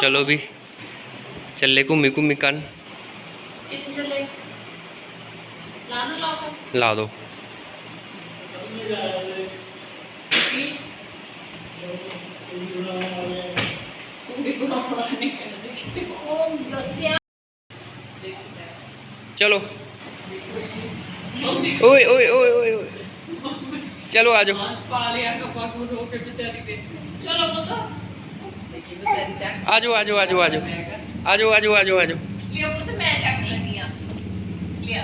चलो भी। चल ले घूमी घूमी कन ला दो। चलो। ओए ओए ओए ओए चलो आ जाओ। ਚਲੋ ਓਏ ਓਏ ਓਏ ਓਏ ਓਏ ਚਲੋ ਆਜੋ ਅੱਜ ਪਾ ਲਿਆ ਕੱਪਾ ਕੋ ਰੋ ਕੇ ਵਿਚਾਰੀ ਦੇ ਚਲੋ ਪੁੱਤ। ਦੇਖੀ ਵਿਚਾਰੀ ਚੱਕ ਆਜੋ ਆਜੋ ਆਜੋ ਆਜੋ। ਆਜੋ ਆਜੋ ਆਜੋ ਆਜੋ। ਲਿਆ ਪੁੱਤ ਮੈਂ ਚੱਕ ਲੈਂਦੀ ਆ। ਲਿਆ।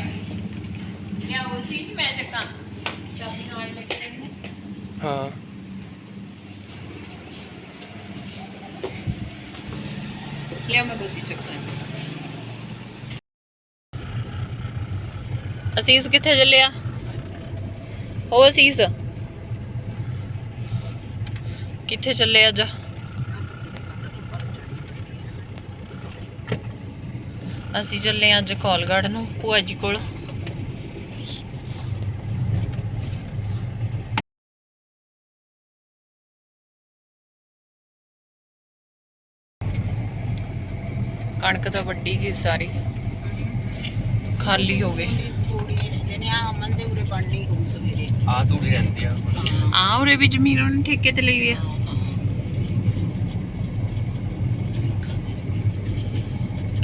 ਲਿਆ ਉਹ ਚੀਜ਼ ਮੈਂ ਚੱਕਾਂ। ਚਾਬੀ ਨਾਲ ਲੈ ਕੇ ਦੇਣੀ ਹੈ। ਹਾਂ। ਲਿਆ ਮੈਂ ਦੁੱਧ ਚੱਕਾਂ ਅਸੀਸ ਕਿੱਥੇ ਚੱਲਿਆ? ਉਹ ਅਸੀਸ? ਕਿੱਥੇ ਚੱਲੇ ਅੱਜ? ਅਸੀਂ ਚੱਲੇ ਹਾਂ ਅੱਜ ਕੋਲਗੜ ਨੂੰ, ਭੂਆ ਜੀ ਕੋਲ। ਕਣਕ ਤਾਂ ਵੱਡੀ ਗਈ ਸਾਰੀ। ਖਾਲੀ ਹੋ ਗਏ। ਥੋੜੀ ਰਹਿੰਦੇ ਨੇ ਆ ਅਮਨ ਦੇ ਉਰੇ ਬਣਨੀ ਹੋ ਸਵੇਰੇ। ਆ ਤੂੜੀ ਰਹਿੰਦੀ ਆ। ਆ ਉਰੇ ਵੀ ਜ਼ਮੀਨ ਉਹਨੇ ਠੇਕੇ ਤੇ ਲਈ ਹੋਈ ਆ।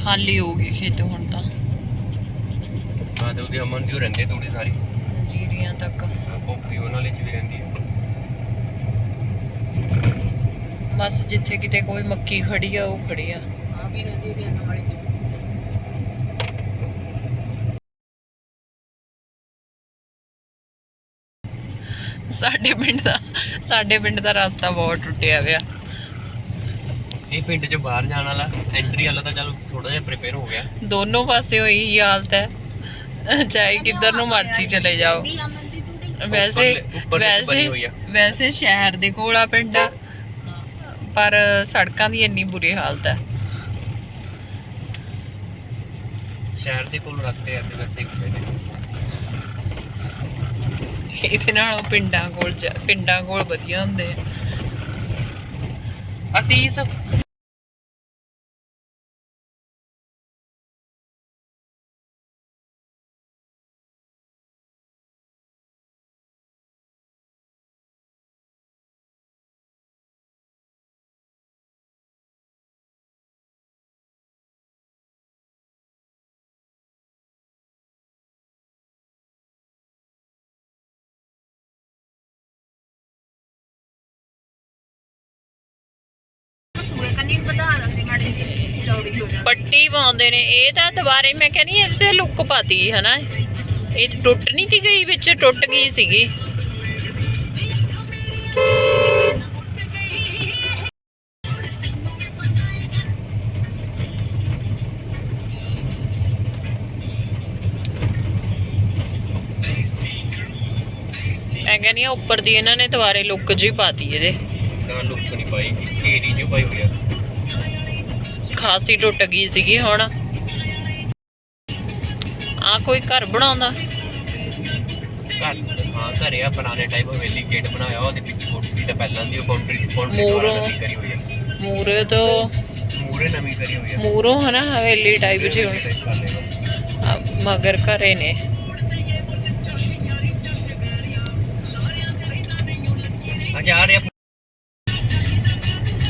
ਖਾਲੀ ਹੋ ਗਏ ਖੇਤ ਹੁਣ ਤਾਂ। ਆ ਤੇ ਉਹਦੀ ਅਮਨ ਦੀ ਓ ਰਹਿੰਦੀ ਤੂੜੀ ਸਾਰੀ। ਜੀਰੀਆਂ ਤੱਕ। ਆਹ ਉਹਨਾਂ ਲਈ ਚ ਵੀ ਰਹਿੰਦੀ ਆ। ਬਸ ਜਿੱਥੇ ਕਿਤੇ ਕੋਈ ਮੱਕੀ ਖੜੀ ਆ ਉਹ ਖੜੀ ਆ। ਆ ਵੀ ਨਦੀ ਦੇ ਨਾਲੇ ਚ ਸਾਡੇ ਪਿੰਡ ਦਾ ਸਾਡੇ ਪਿੰਡ ਦਾ ਰਸਤਾ ਬਹੁਤ ਟੁੱਟਿਆ ਪਿਆ। ਇਹ ਪਿੰਡ ਚ ਬਾਹਰ ਜਾਣ ਵਾਲਾ ਐਂਟਰੀ ਵਾਲਾ ਤਾਂ ਚਲ ਥੋੜਾ ਜਿਹਾ ਪ੍ਰਿਪੇਅਰ ਹੋ ਗਿਆ। ਦੋਨੋਂ ਪਾਸੇ ਇਹੀ ਹਾਲਤ ਹੈ। ਚਾਹੇ ਕਿੱਧਰ ਨੂੰ ਮਰਜ਼ੀ ਚਲੇ ਜਾਓ। ਵੈਸੇ ਹੋਈ ਵੈਸੇ ਆ। ਵੈਸੇ ਸ਼ਹਿਰ ਦੇ ਕੋਲ ਆ ਪਿੰਡ ਪਰ ਸੜਕਾਂ ਦੀ ਇੰਨੀ ਬੁਰੀ ਹਾਲਤ ਹੈ। ਸ਼ਹਿਰ ਦੇ ਕੋਲ ਰੱਖਦੇ ਐਸੇ ਵੈਸੇ ਹੀ ਹੁੰਦੇ ਨੇ। ਇਹਦੇ ਨਾਲੋਂ ਪਿੰਡਾਂ ਕੋਲ ਪਿੰਡਾਂ ਕੋਲ ਵਧੀਆ ਹੁੰਦੇ ਆ। ਅਸੀਸ ਪੱਟੀ ਪਾਉਂਦੇ ਨੇ, ਇਹ ਤਾਂ ਦੁਬਾਰੇ ਮੈਂ ਕਹਿੰਦੀ ਇਹਦੇ ਤੇ ਲੁੱਕ ਪਾਤੀ, ਹਨਾ? ਇਹ ਟੁੱਟ ਨਹੀਂ ਤੀ ਗਈ, ਵਿੱਚ ਟੁੱਟ ਗਈ ਸੀਗੀ। ਮੈਂ ਕਹਿੰਦੀ ਉੱਪਰ ਦੀ ਇਹਨਾਂ ਨੇ ਦੁਬਾਰੇ ਲੁੱਕ ਜੀ ਪਾਤੀ ਇਹਦੇ। ਨਾ ਲੁੱਕ ਨਹੀਂ ਪਾਈ ਏਰੀ ਜੋ ਪਾਈ ਹੋਈ ਆ। ਖਾਸੀ ਟੁੱਟ ਗਈ ਸੀਗੀ ਹੁਣ। ਆ ਕੋਈ ਘਰ ਬਣਾਉਂਦਾ? ਘਰ ਹਾਂ ਘਰੇ ਆ ਪੁਰਾਣੇ ਟਾਈਪ ਹਵੇਲੀ ਗੇਟ ਬਣਾਇਆ ਉਹਦੇ ਪਿੱਛੇ ਕੋਠੀ ਤੇ ਪਹਿਲਾਂ ਦੀ ਉਹ ਬਾਉਂਡਰੀ ਬਾਉਂਡਰੀ ਮੂਹਰੋਂ। ਨਵੀਂ ਕਰੀ ਹੋਈ ਆ। ਮੂਰੇ ਤੋਂ ਮੂਰੇ ਨਵੀਂ ਕਰੀ ਹੋਈ ਆ। ਮੂਰੋਂ ਹਨਾ ਹਵੇਲੀ ਟਾਈਪ ਜਿਹੀ ਹੁਣ type ਕਰ ਲਏਗਾ। ਆ, ਮਗਰ ਘਰੇ ਨੇ। ਆ ਰਿਹਾ।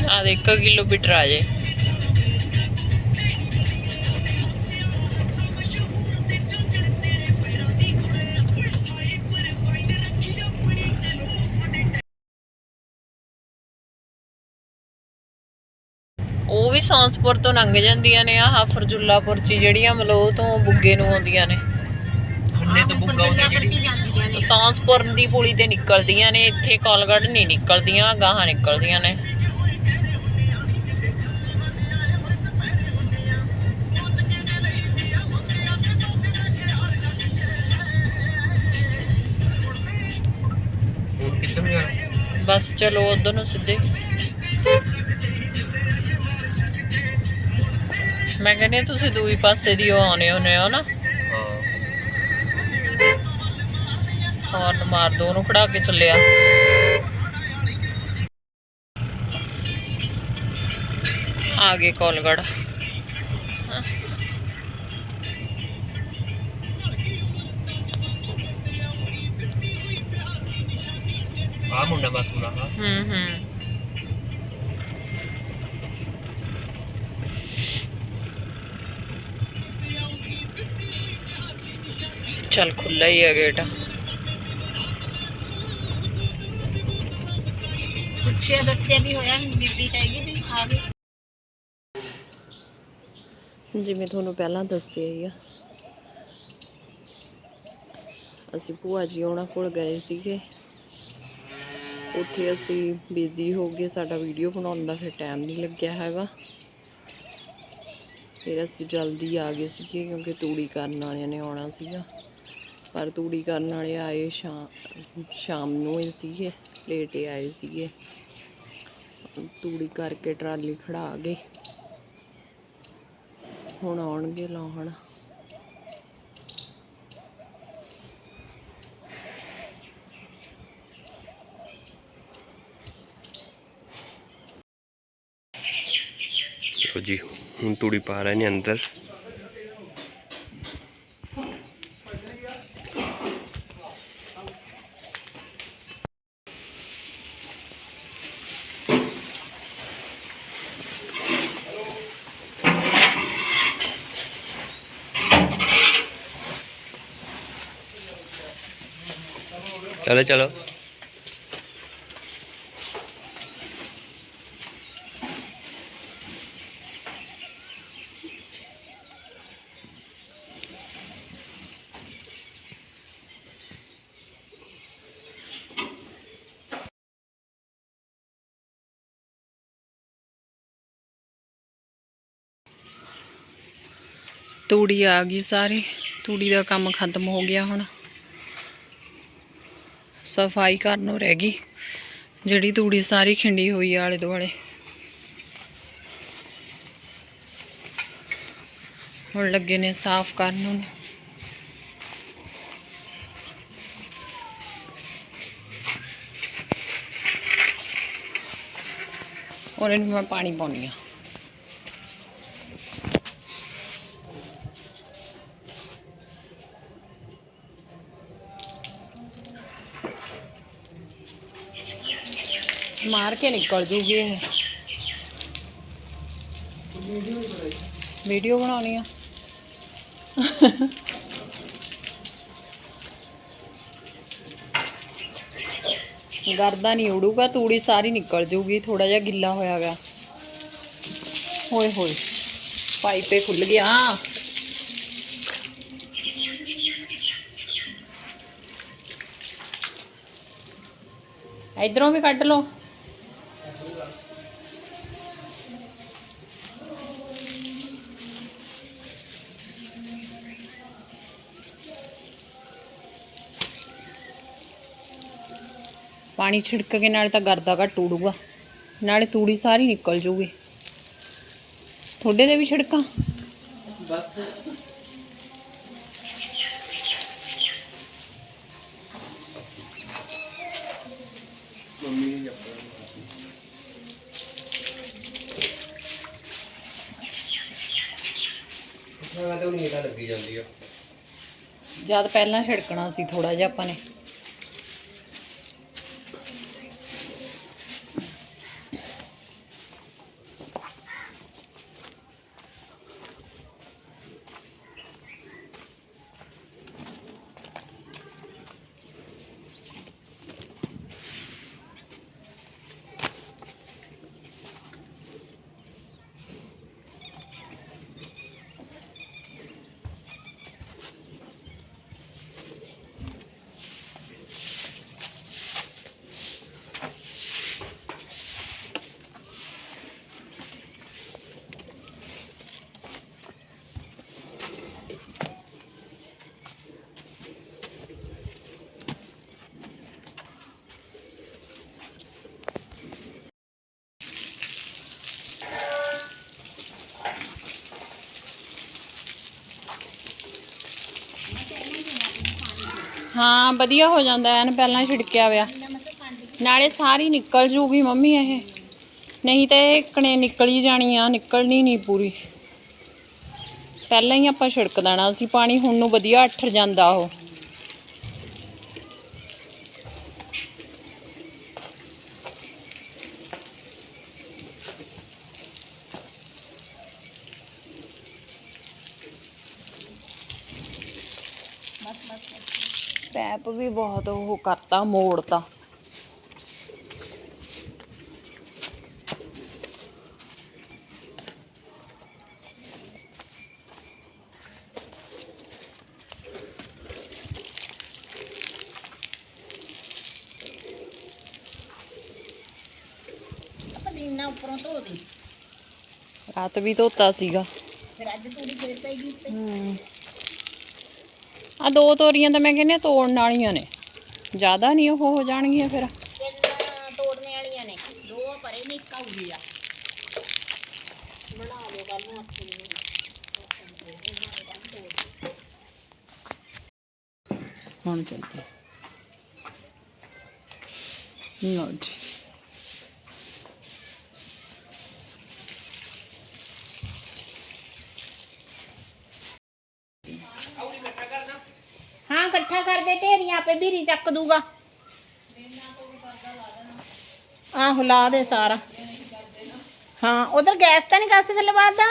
ਆ ਦੇ 1 ਕਿਲੋਮੀਟਰ ਆ ਜੇ। ਉਹ ਵੀ ਸੌਂਸਪੁਰ ਤੋਂ ਲੰਘ ਜਾਂਦੀਆਂ ਨੇ ਆਹ ਫਰਜੁੱਲਾਪੁਰ ਚ ਜਿਹੜੀਆਂ ਮਲੋਹ ਤੋਂ ਬੁੱਗੇ ਨੂੰ ਆਉਂਦੀਆਂ ਨੇ। ਖੰਨੇ ਤੋਂ ਬੁੱਗਾ ਪਰਚੀ ਜਿਹੜੀ? ਜਾਂਦੀਆਂ ਨੇ। ਸੌਂਸਪੁਰ ਦੀ ਪੁਲੀ ਤੇ ਨਿਕਲਦੀਆਂ ਨੇ ਇੱਥੇ ਕੋਲਗੜ ਨਹੀਂ ਨਿਕਲਦੀਆਂ ਗਾਹਾਂ ਨਿਕਲਦੀਆਂ ਨੇ। ਬਸ ਚਲੋ ਉਧਰ ਨੂੰ ਸਿੱਧੇ। ਮੈਂ ਕਹਿੰਦੀ ਹਾਂ ਤੁਸੀਂ ਦੂਈ ਪਾਸੇ ਦੀ ਉਹ ਆਉਣੇ ਹੋਨੇ ਹੋ ਨਾ। ਹਾਂ ਹਾਰਨ ਮਾਰ ਦੋ ਉਹਨੂੰ ਖੜਾ ਕੇ ਚੱਲਿਆ। ਆ ਗਏ ਕੋਲਗੜ। ਆ ਮੁੰਡਾ ਬਸ ਮੁੰਡਾ ਹਾਂ। ਹੂੰ ਹੂੰ। ਚੱਲ ਖੁੱਲਾ ਹੀ ਹੈ ਗੇਟ ਪੁੱਛਿਆ ਦੱਸਿਆ ਵੀ ਹੋਇਆ ਬੀਬੀ ਹੈਗੀ ਵੀ ਆ ਗਈ। ਜਿਵੇਂ ਤੁਹਾਨੂੰ ਪਹਿਲਾਂ ਦੱਸਿਆ ਹੀ ਆ। ਅਸੀਂ ਭੂਆ ਜੀ ਉਹਨਾਂ ਕੋਲ ਗਏ ਸੀਗੇ। ਉੱਥੇ ਅਸੀਂ ਬਿਜ਼ੀ ਹੋ ਗਏ ਸਾਡਾ ਵੀਡੀਓ ਬਣਾਉਣ ਦਾ ਫਿਰ ਟਾਈਮ ਨਹੀਂ ਲੱਗਿਆ ਹੈਗਾ। ਫਿਰ ਅਸੀਂ ਜਲਦੀ ਆ ਗਏ ਸੀਗੇ ਕਿਉਂਕਿ ਤੂੜੀ ਕਰਨ ਵਾਲਿਆਂ ਨੇ ਆਉਣਾ ਸੀਗਾ। ਪਰ ਤੂੜੀ ਕਰਨ ਵਾਲੇ ਆਏ ਸ਼ਾਮ ਸ਼ਾਮ ਨੂੰ ਹੀ ਸੀਗੇ, ਲੇਟ ਹੀ ਆਏ ਸੀਗੇ। ਤੂੜੀ ਕਰਕੇ ਟਰਾਲੀ ਖੜਾ ਗਏ ਹੁਣ ਆਉਣਗੇ ਲਾਉਣ। ਜੀ, ਹੁਣ ਤੂੜੀ ਪਾ ਰਹੇ ਨੇ ਅੰਦਰ। चलो चलो ਤੂੜੀ ਆ ਗਈ ਸਾਰੀ ਤੂੜੀ ਦਾ ਕੰਮ ਖਤਮ ਹੋ ਗਿਆ ਹੁਣ ਸਫ਼ਾਈ ਕਰਨ ਨੂੰ ਰਹਿ ਗਈ। ਜਿਹੜੀ ਤੂੜੀ ਸਾਰੀ ਖਿੰਡੀ ਹੋਈ ਆਲੇ ਦੁਆਲੇ। ਹੁਣ ਲੱਗੇ ਨੇ ਸਾਫ਼ ਕਰਨ ਨੂੰ। ਔਰ ਇਹਨੂੰ ਮੈਂ ਪਾਣੀ ਪਾਉਣੀ ਆ ਮਾਰ ਕੇ ਨਿਕਲ ਜੂਗੀ ਇਹ। ਵੀਡੀਓ ਬਣਾਉਣੀ ਆ। ਗਰਦਾ ਨਹੀਂ ਉੜੂਗਾ ਤੂੜੀ ਸਾਰੀ ਨਿਕਲ ਜੂਗੀ ਥੋੜਾ ਜਿਹਾ ਗਿੱਲਾ ਹੋਇਆ ਗਿਆ ਹੋਏ ਹੋਏ, ਪਾਈਪੇ ਖੁੱਲ ਗਿਆ। ਇਧਰੋਂ ਵੀ ਕੱਢ ਲਓ। ਪਾਣੀ ਛਿੜਕ ਕੇ ਨਾਲ ਤਾਂ ਗਰਦਾ ਘੱਟ ਉੜੂਗਾ। ਨਾਲੇ ਤੂੜੀ ਸਾਰੀ ਨਿਕਲ ਜੂਗੀ। ਤੁਹਾਡੇ ਦੇ ਵੀ ਛਿੜਕਾਂ? ਮੈਂ ਤਾਂ ਨਹੀਂ ਤਾਂ ਲੱਗੀ ਜਾਂਦੀ ਆ। ਜਦ ਪਹਿਲਾਂ ਛਿੜਕਣਾ ਸੀ ਥੋੜਾ ਜਿਹਾ ਆਪਾਂ ਨੇ। ਹਾਂ, ਵਧੀਆ ਹੋ ਜਾਂਦਾ ਐਨ, ਪਹਿਲਾਂ ਛਿੜਕਿਆ ਹੋਇਆ। ਨਾਲੇ ਸਾਰੀ ਨਿਕਲ ਜੂਗੀ ਮੰਮੀ ਇਹ। ਨਹੀਂ ਤਾਂ ਇਹ ਕਣੇ ਨਿਕਲ ਹੀ ਜਾਣੀ ਆ, ਨਿਕਲਣੀ ਨਹੀਂ ਪੂਰੀ। ਪਹਿਲਾਂ ਹੀ ਆਪਾਂ ਛਿੜਕ ਦੇਣਾ ਸੀ, ਪਾਣੀ ਹੁਣ ਨੂੰ ਵਧੀਆ ਅੱਠਰ ਜਾਂਦਾ ਉਹ। ਪੈਪ ਵੀ ਬਹੁਤ ਉਹ ਕਰਤਾ ਮੋੜਤਾ। ਪਦੀਨਾ ਉੱਪਰੋਂ ਧੋ ਦੇ। ਰਾਤ ਵੀ ਧੋਤਾ ਸੀਗਾ। ਫਿਰ ਅੱਜ ਤੂੜੀ ਫੇਰ ਪਈਗੀ ਤੇ। ਹੂੰ। ਆ ਦੋ ਤੋਰੀਆਂ ਤਾਂ ਮੈਂ ਕਹਿੰਦੀ ਤੋੜਨ ਵਾਲੀਆਂ ਨੇ। ਜ਼ਿਆਦਾ ਨਹੀਂ ਉਹ ਹੋ ਜਾਣਗੀਆਂ ਫਿਰ। ਤੋੜਨੇ ਵਾਲੀਆਂ ਨੇ ਦੋ ਪਰੇ ਨੇ ਇੱਕ ਆਉਗੀ ਆ ਬਣਾ ਲਓ ਕੱਲ ਨੂੰ ਹੁਣ ਚੱਲਦੇ। ਲਓ ਜੀ ਹਾਂ ਇਕੱਠਾ ਕਰ ਦੇ ਢੇਰੀਆਂ ਆਪੇ ਬੀਰੀ ਚੱਕ ਦੂਗਾ। ਆਹੋ ਲਾ ਦੇ ਸਾਰਾ। ਹਾਂ ਉਧਰ ਗੈਸ ਤਾਂ ਨਹੀਂ ਕਾਸੇ ਥੱਲੇ ਵੜਦਾ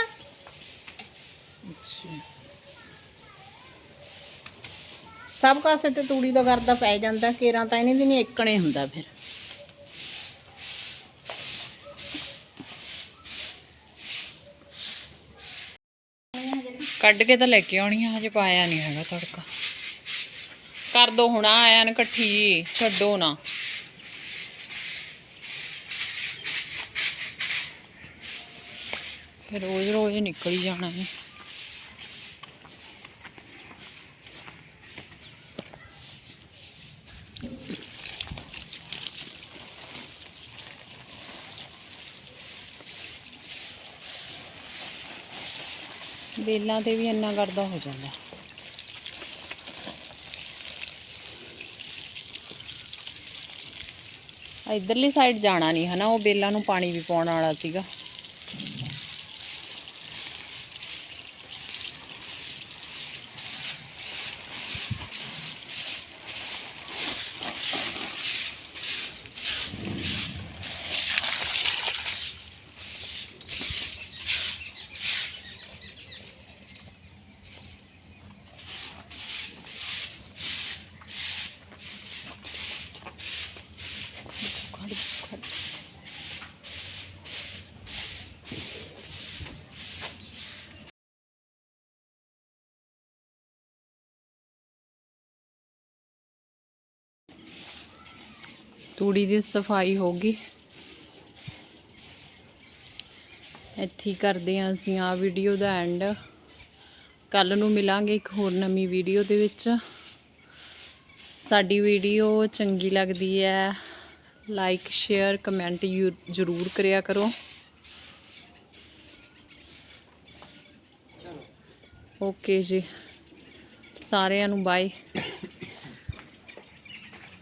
ਸਭ ਕਾਸੇ ਤੇ ਤੂੜੀ ਦਾ ਗਰਦਾ ਪੈ ਜਾਂਦਾ ਕੇਰਾਂ ਤਾਂ ਇਹਨੇ ਦੀ ਨਹੀਂ ਇੱਕਣੇ ਹੁੰਦਾ ਫਿਰ। ਕੱਢ ਕੇ ਤਾਂ ਲੈ ਕੇ ਆਉਣੀ ਆ ਹਜੇ ਪਾਇਆ ਨਹੀਂ ਹੈਗਾ ਤੜਕਾ। ਕਰ ਦੋ ਹੁਣ ਐਨ ਇਕੱਠੀ, ਛੱਡੋ ਨਾ। ਫਿਰ ਰੋਜ਼ ਰੋਜ਼ ਨਿਕਲ ਹੀ ਜਾਣਾ ਹੈ ਬੇਲਾਂ ਤੇ ਵੀ ਇੰਨਾ ਕਰਦਾ ਹੋ ਜਾਂਦਾ। ਇਧਰਲੀ ਸਾਈਡ ਜਾਣਾ ਨਹੀਂ ਹਨਾ ਉਹ ਬੇਲਾਂ ਨੂੰ ਪਾਣੀ ਵੀ ਪਾਉਣ ਵਾਲਾ ਸੀਗਾ ਖੜ ਖੜ ਤੂੜੀ ਦੀ ਸਫ਼ਾਈ ਹੋ ਗਈ। ਇੱਥੇ ਕਰਦੇ ਹਾਂ ਅਸੀਂ ਆ ਵੀਡੀਓ ਦਾ ਐਂਡ ਕੱਲ ਨੂੰ ਮਿਲਾਂਗੇ ਇੱਕ ਹੋਰ ਨਵੀਂ ਵੀਡੀਓ ਦੇ ਵਿੱਚ। ਸਾਡੀ ਵੀਡੀਓ ਚੰਗੀ ਲੱਗਦੀ ਹੈ ਲਾਈਕ ਸ਼ੇਅਰ ਕਮੈਂਟ ਜ਼ਰੂਰ ਕਰਿਆ ਕਰੋ। ਓਕੇ ਜੀ। ਸਾਰਿਆਂ ਨੂੰ ਬਾਏ